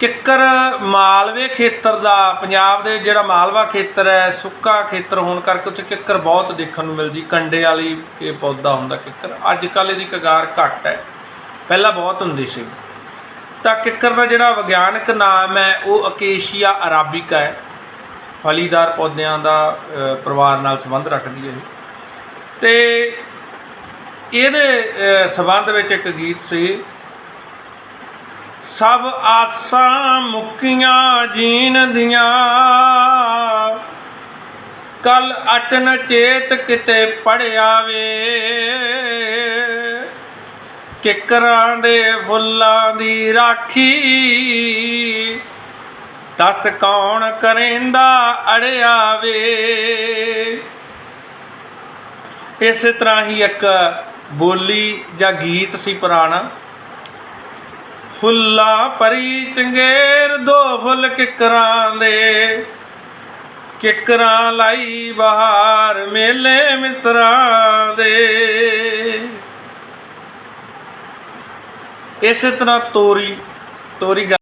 ਕਿੱਕਰ ਮਾਲਵੇ ਖੇਤਰ ਦਾ ਪੰਜਾਬ ਦੇ ਜਿਹੜਾ ਮਾਲਵਾ ਖੇਤਰ ਹੈ ਸੁੱਕਾ ਖੇਤਰ ਹੋਣ ਕਰਕੇ ਉੱਥੇ ਕਿੱਕਰ ਬਹੁਤ ਦੇਖਣ ਨੂੰ ਮਿਲਦੀ। ਕੰਡੇ ਵਾਲੀ ਇਹ ਪੌਦਾ ਹੁੰਦਾ ਕਿੱਕਰ। ਅੱਜ ਕੱਲ੍ਹ ਇਹਦੀ ਕਗਾਰ ਘੱਟ ਹੈ। ਪਹਿਲਾਂ ਬਹੁਤ ਹੁੰਦੀ ਸੀ। ਤਾਂ ਕਿੱਕਰ ਦਾ ਜਿਹੜਾ ਵਿਗਿਆਨਕ ਨਾਮ ਹੈ ਉਹ ਅਕੇਸ਼ੀਆ ਅਰਾਬਿਕਾ ਹੈ। ਫਲੀਦਾਰ ਪੌਦਿਆਂ ਦਾ ਪਰਿਵਾਰ ਨਾਲ ਸੰਬੰਧ ਰੱਖਦੀ ਹੈ ਇਹ। ਤੇ ਇਹਦੇ ਅ, ਸੰਬੰਧ ਵਿੱਚ ਇੱਕ ਗੀਤ ਸੀ ਸਭ ਆਸਾਂ ਮੁੱਕੀਆਂ ਜੀਣ ਦੀਆਂ। ਕਲ ਅਚਨ ਚੇਤ ਕਿਤੇ ਪੜਿਆ ਵੇ। ਕਿਕਰਾਂ ਦੇ ਫੁੱਲਾਂ ਦੀ ਰਾਖੀ। ਦੱਸ ਕੌਣ ਕਰੇਂਦਾ ਅੜਿਆ ਵੇ। ਇਸੇ ਤਰ੍ਹਾਂ ਹੀ ਇੱਕ ਬੋਲੀ ਜਾਂ ਗੀਤ ਸੀ ਪੁਰਾਣਾ। ਫੁੱਲਾਂ ਪਰੀ ਚੰਗੇਰ ਦੋ ਫੁੱਲ ਕਿਕਰਾਂ ਦੇ। ਕਿਕਰਾਂ ਲਾਈ ਬਹਾਰ ਮੇਲੇ ਮਿੱਤਰਾਂ ਦੇ। ਇਸੇ ਤਰ੍ਹਾਂ ਤੋਰੀ ਤੋਰੀ ਗਾ-